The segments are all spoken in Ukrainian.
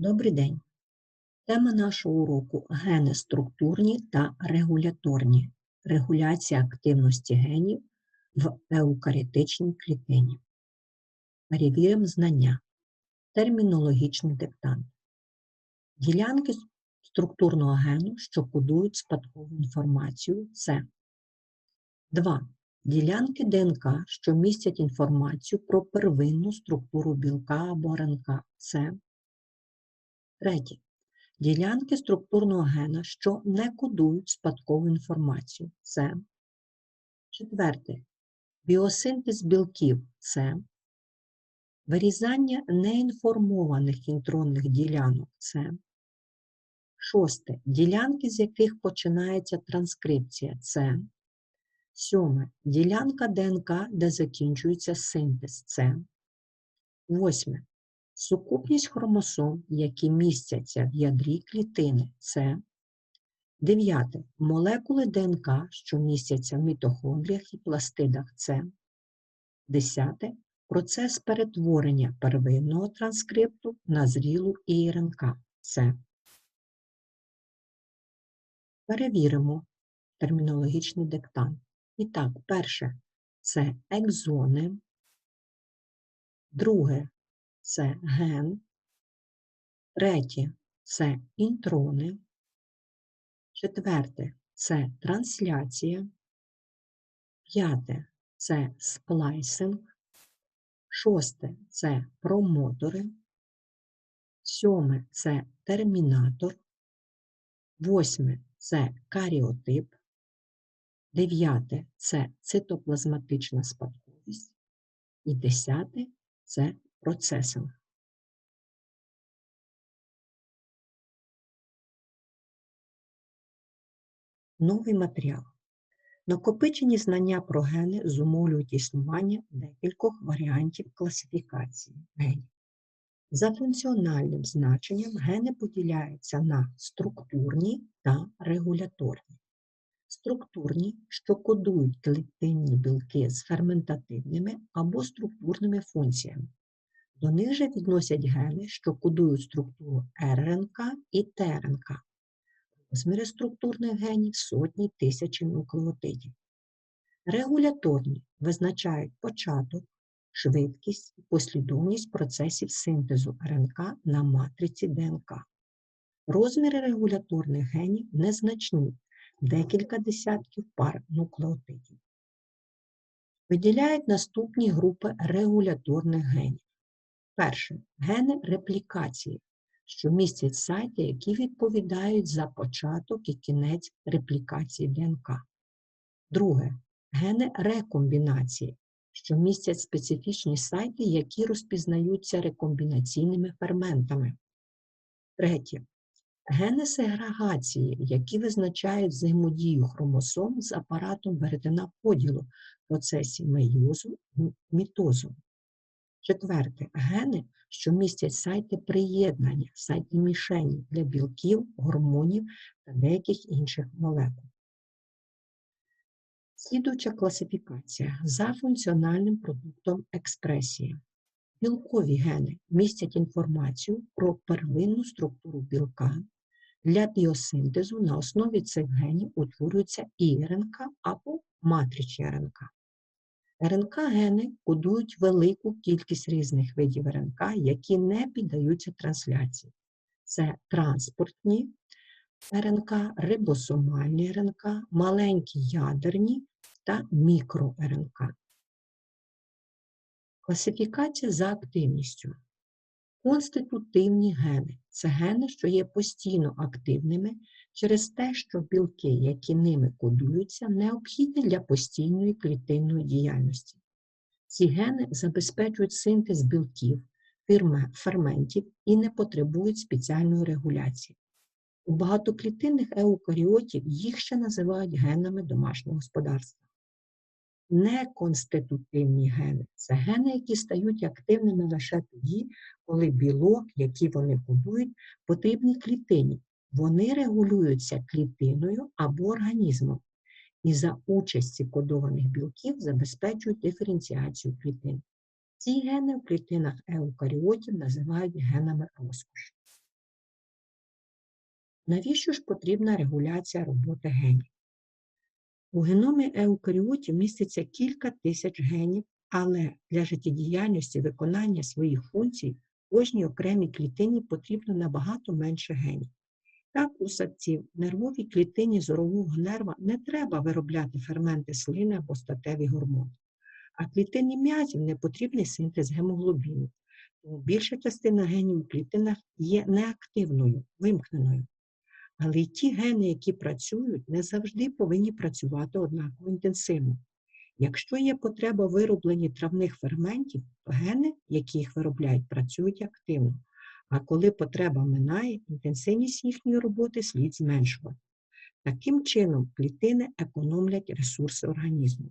Добрий день. Тема нашого уроку гени структурні та регуляторні. Регуляція активності генів в еукаріотичній клітині. Перевіримо знання. Термінологічний диктант. Ділянки структурного гену, що кодують спадкову інформацію, це 2. Ділянки ДНК, що містять інформацію про первинну структуру білка або РНК, це Третє. Ділянки структурного гена, що не кодують спадкову інформацію. Це. Четверте. Біосинтез білків це. Вирізання неінформованих інтронних ділянок це. Шосте. Ділянки, з яких починається транскрипція це. Сьоме. Ділянка ДНК, де закінчується синтез це. Восьме. Сукупність хромосом, які містяться в ядрі клітини, це дев'яте молекули ДНК, що містяться в мітохондріях і пластидах, це десяте процес перетворення первинного транскрипту на зрілу ІРНК, це. Перевіримо термінологічний диктант. І так, перше це екзони, друге це ген, третє це інтрони, четверте це трансляція, п'яте це сплайсинг, шосте це промотори, сьоме це термінатор, восьме це каріотип, дев'яте це цитоплазматична спадковість. І десяте це процесом. Новий матеріал. Накопичені знання про гени зумовлюють існування декількох варіантів класифікації генів. За функціональним значенням гени поділяються на структурні та регуляторні. Структурні, що кодують клітинні білки з ферментативними або структурними функціями. До них же відносять гени, що кодують структуру РНК і ТРНК. Розміри структурних генів сотні тисячі нуклеотидів. Регуляторні визначають початок, швидкість і послідовність процесів синтезу РНК на матриці ДНК. Розміри регуляторних генів незначні декілька десятків пар нуклеотидів. Виділяють наступні групи регуляторних генів. Перше гени реплікації, що містять сайти, які відповідають за початок і кінець реплікації ДНК. Друге гени рекомбінації, що містять специфічні сайти, які розпізнаються рекомбінаційними ферментами. Третє гени сегрегації, які визначають взаємодію хромосом з апаратом веретена поділу в процесі мейозу і мітозу. Четверте гени, що містять сайти приєднання, сайти мішені для білків, гормонів та деяких інших молекул. Слідуюча класифікація за функціональним продуктом експресії. Білкові гени містять інформацію про первинну структуру білка. Для біосинтезу на основі цих генів утворюється і РНК або матричні РНК. РНК-гени кодують велику кількість різних видів РНК, які не піддаються трансляції. Це транспортні РНК, рибосомальні РНК, маленькі ядерні та мікро-РНК. Класифікація за активністю. Конститутивні гени це гени, що є постійно активними через те, що білки, які ними кодуються, необхідні для постійної клітинної діяльності. Ці гени забезпечують синтез білків, ферментів і не потребують спеціальної регуляції. У багатоклітинних еукаріотів їх ще називають генами домашнього господарства. Неконститутивні гени це гени, які стають активними лише тоді, коли білок, який вони кодують, потрібний клітині вони регулюються клітиною або організмом і за участі кодованих білків забезпечують диференціацію клітин. Ці гени в клітинах еукаріотів називають генами розкоші. Навіщо ж потрібна регуляція роботи генів? У геномі еукаріотів міститься кілька тисяч генів, але для життєдіяльності виконання своїх функцій кожній окремій клітині потрібно набагато менше генів. Так, у садців нервовій клітині зорового нерва не треба виробляти ферменти слини або статеві гормони, а клітині м'язів не потрібний синтез гемоглобіну, тому більша частина генів у клітинах є неактивною, вимкненою. Але й ті гени, які працюють, не завжди повинні працювати однаково інтенсивно. Якщо є потреба в виробленні травних ферментів, то гени, які їх виробляють, працюють активно. А коли потреба минає, інтенсивність їхньої роботи слід зменшувати. Таким чином, клітини економлять ресурси організму.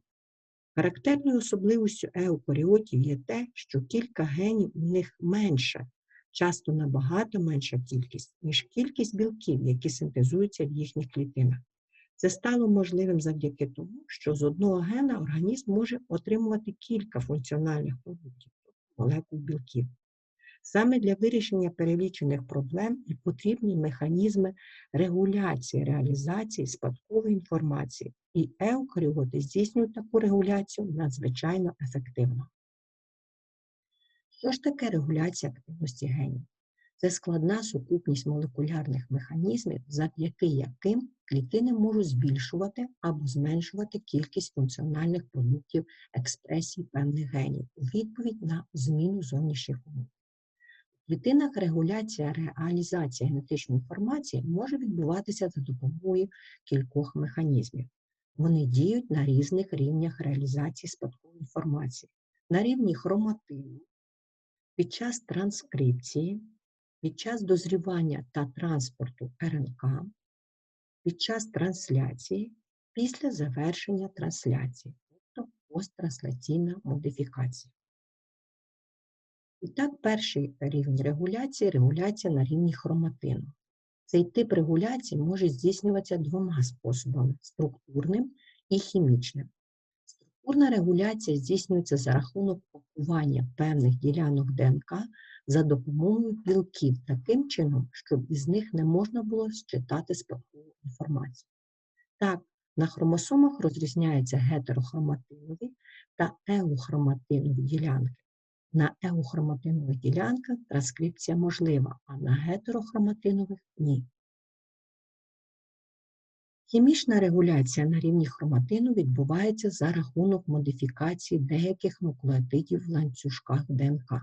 Характерною особливістю еукаріотів є те, що кілька генів у них менше, часто набагато менша кількість, ніж кількість білків, які синтезуються в їхніх клітинах. Це стало можливим завдяки тому, що з одного гена організм може отримувати кілька функціональних продуктів, тобто молекул білків. Саме для вирішення перелічених проблем і потрібні механізми регуляції реалізації спадкової інформації, і еукаріоти здійснюють таку регуляцію надзвичайно ефективно. Що ж таке регуляція активності генів? Це складна сукупність молекулярних механізмів, завдяки яким клітини можуть збільшувати або зменшувати кількість функціональних продуктів експресії певних генів у відповідь на зміну зовнішніх умов. В клітинах регуляція реалізація генетичної інформації може відбуватися за допомогою кількох механізмів. Вони діють на різних рівнях реалізації спадкової інформації, на рівні хроматину, під час транскрипції, під час дозрівання та транспорту РНК, під час трансляції, після завершення трансляції, тобто посттрансляційна модифікація. І так, перший рівень регуляції регуляція на рівні хроматину. Цей тип регуляції може здійснюватися двома способами структурним і хімічним. Структурна регуляція здійснюється за рахунок пакування певних ділянок ДНК за допомогою білків таким чином, щоб із них не можна було считати спадкову інформацію. Так, на хромосомах розрізняються гетерохроматинові та еухроматинові ділянки. На еухроматинових ділянках транскрипція можлива, а на гетерохроматинових ні. Хімічна регуляція на рівні хроматину відбувається за рахунок модифікації деяких нуклеотидів в ланцюжках ДНК.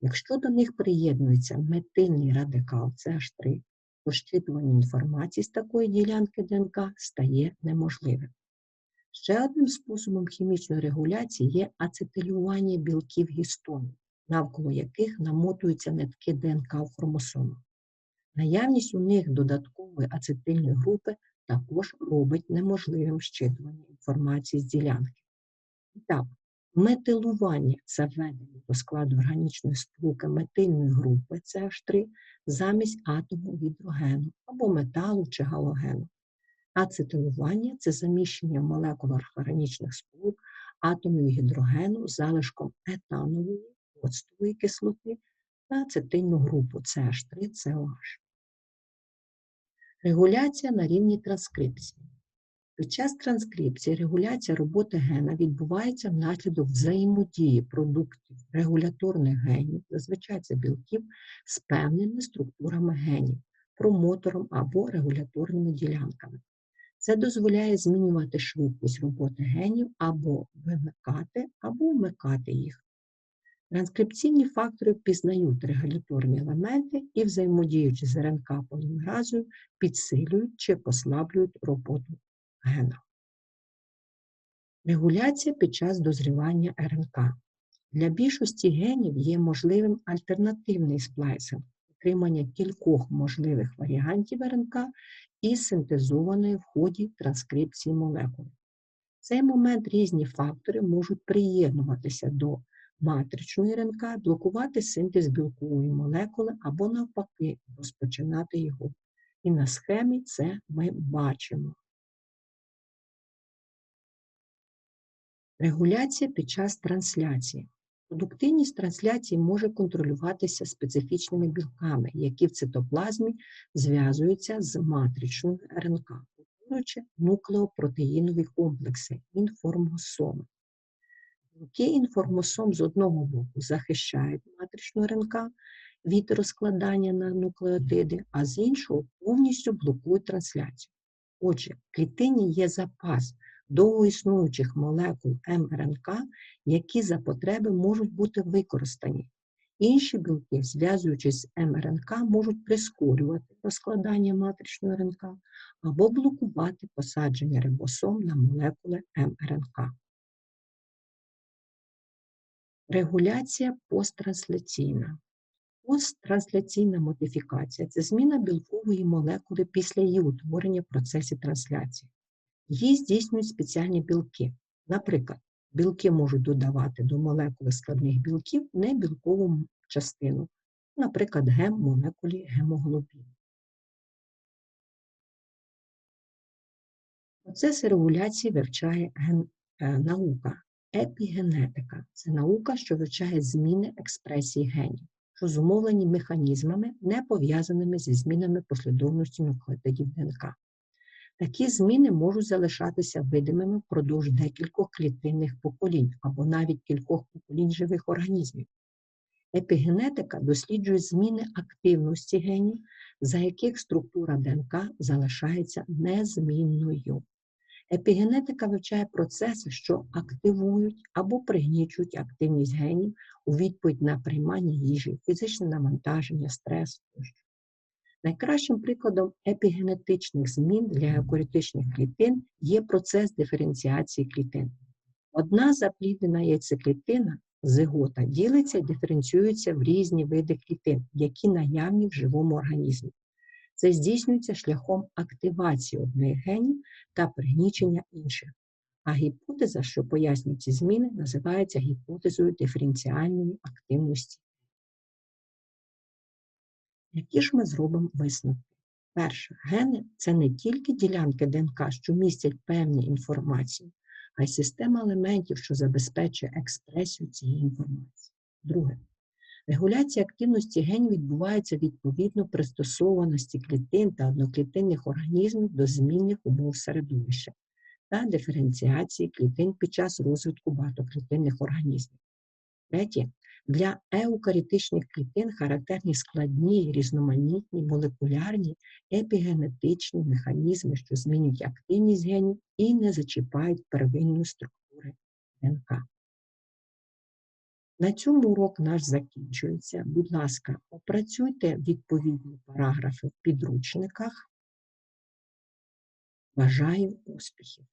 Якщо до них приєднується метильний радикал CH3, то щитування інформації з такої ділянки ДНК стає неможливим. Ще одним способом хімічної регуляції є ацетилювання білків гістону, навколо яких намотуються нитки ДНК в хромосомах. Наявність у них додаткової ацетильної групи також робить неможливим щитування інформації з ділянки. І так, метилування це введення до складу органічної сполуки метильної групи CH3 замість атому гідрогену або металу чи галогену. Ацетилування це заміщення в молекулах органічних сполук атомів гідрогену з залишком етанової, оцтової кислоти та ацетильну групу CH3COH. Регуляція на рівні транскрипції. Під час транскрипції регуляція роботи гена відбувається внаслідок взаємодії продуктів регуляторних генів, зазвичай це білків, з певними структурами генів, промотором або регуляторними ділянками. Це дозволяє змінювати швидкість роботи генів або вимикати, або вмикати їх. Транскрипційні фактори впізнають регуляторні елементи і, взаємодіючи з РНК полімеразою, підсилюють чи послаблюють роботу гена. Регуляція під час дозрівання РНК. Для більшості генів є можливим альтернативний сплайсинг, отримання кількох можливих варіантів РНК і синтезованої в ході транскрипції молекули. В цей момент різні фактори можуть приєднуватися до матричної РНК, блокувати синтез білкової молекули або, навпаки, розпочинати його. І на схемі це ми бачимо. Регуляція під час трансляції. Продуктивність трансляції може контролюватися специфічними білками, які в цитоплазмі зв'язуються з матричною РНК, утворюючи нуклеопротеїнові комплекси інформосоми. Білки інформосом з одного боку захищають матричну РНК від розкладання на нуклеотиди, а з іншого повністю блокують трансляцію. Отже, в клітині є запас довгоіснуючих молекул МРНК, які за потреби можуть бути використані. Інші білки, зв'язуючись з МРНК, можуть прискорювати розкладання матричної РНК або блокувати посадження рибосом на молекули МРНК. Регуляція посттрансляційна. Посттрансляційна модифікація це зміна білкової молекули після її утворення в процесі трансляції. Її здійснюють спеціальні білки. Наприклад, білки можуть додавати до молекули складних білків небілкову частину, наприклад, гем молекулі гемоглобіну. Процеси регуляції вивчає ген... е, наука. Епігенетика це наука, що вивчає зміни експресії генів, що зумовлені механізмами, не пов'язаними зі змінами послідовності нуклеотидів ДНК. Такі зміни можуть залишатися видимими впродовж декількох клітинних поколінь або навіть кількох поколінь живих організмів. Епігенетика досліджує зміни активності генів, за яких структура ДНК залишається незмінною. Епігенетика вивчає процеси, що активують або пригнічують активність генів у відповідь на приймання їжі, фізичне навантаження, стрес тощо. Найкращим прикладом епігенетичних змін для еукаріотичних клітин є процес диференціації клітин. Одна запліднена яйцеклітина зигота ділиться і диференціюється в різні види клітин, які наявні в живому організмі. Це здійснюється шляхом активації одних генів та пригнічення інших. А гіпотеза, що пояснює ці зміни, називається гіпотезою диференціальної активності. Які ж ми зробимо висновки? Перше, гени це не тільки ділянки ДНК, що містять певні інформації, а й система елементів, що забезпечує експресію цієї інформації. Друге, регуляція активності генів відбувається відповідно пристосованості клітин та одноклітинних організмів до змінних умов середовища та диференціації клітин під час розвитку багатоклітинних організмів. Третє, для еукарітичних клітин характерні складні різноманітні молекулярні епігенетичні механізми, що змінюють активність генів і не зачіпають первинної структури ДНК. На цьому урок наш закінчується. Будь ласка, опрацюйте відповідні параграфи в підручниках. Бажаю успіхів!